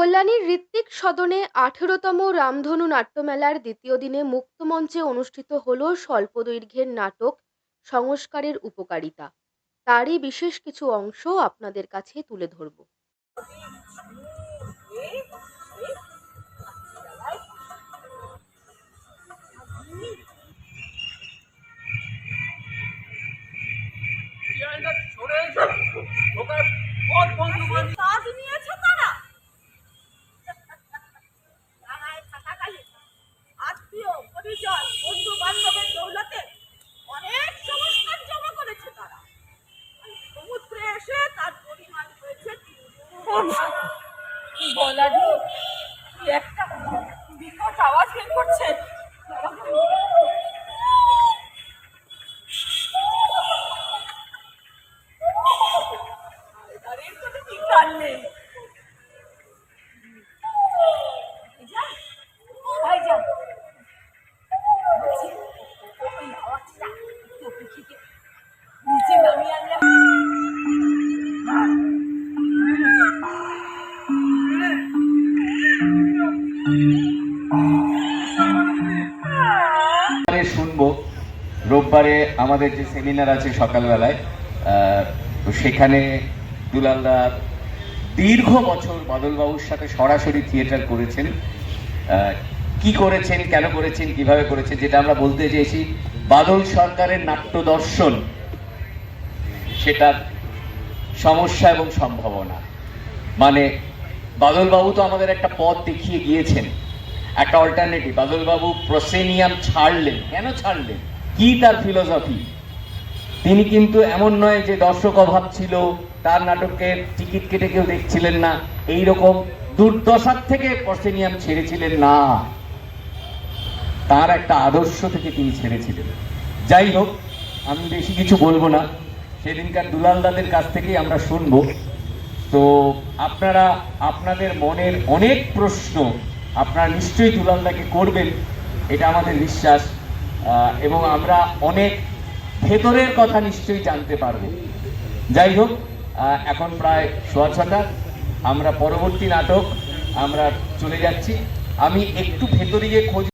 কল্যাণীর ঋত্বিক সদনে আঠেরোতম রামধনু নাট্যমেলার দ্বিতীয় দিনে মুক্তমঞ্চে অনুষ্ঠিত হল স্বল্প দৈর্ঘ্যের নাটক সংস্কারের উপকারিতা। তারই বিশেষ কিছু অংশ আপনাদের কাছে তুলে ধরব। বলাডি একটা বিকট আওয়াজ বের করছে। আরে কোনো শুনব। রোববারে আমাদের যে সেমিনার আছে সকালবেলায় তো সেখানে দুলালদা দীর্ঘ বছর বাদলবাবুর সাথে সরাসরি থিয়েটার করেছেন। কি করেছেন, কেন করেছেন, কীভাবে করেছেন, যেটা আমরা বলতে চেয়েছি, বাদল সরকারের নাট্য দর্শন। সেটার সমস্যা এবং সম্ভাবনা। মানে বাদলবাবু তো আমাদের একটা পথ দেখিয়ে গিয়েছেন। একটা অল্টারনেটিভ বাদলবাবু প্রসেনিয়াম ছাড়লেন। কেন ছাড়লেন? কি তার ফিলোসফি তিনি কিন্তু এমন নয় যে দর্শক অভাব ছিল, তার নাটকের টিকিট কেটে কেউ দেখছিলেন না। এই রকম দুর্দশার থেকে প্রসেনিয়াম ছেড়েছিলেন না। তার একটা আদর্শ থেকে তিনি ছেড়েছিলেন। যাই হোক, আমি বেশি কিছু বলব না। সেদিনকার দুলাল দাদের কাছ থেকেই আমরা শুনব। তো আপনারা, আপনাদের মনের অনেক প্রশ্ন আপনারা নিশ্চয়ই দুলালদাকে করবেন, এটা আমাদের বিশ্বাস এবং আমরা অনেক ভেতরের কথা নিশ্চয়ই জানতে পারব। যাই হোক এখন প্রায় সোয়া ছটা, আমরা পরবর্তী নাটক, আমরা চলে যাচ্ছি। আমি একটু ভেতরে গিয়ে খোঁজ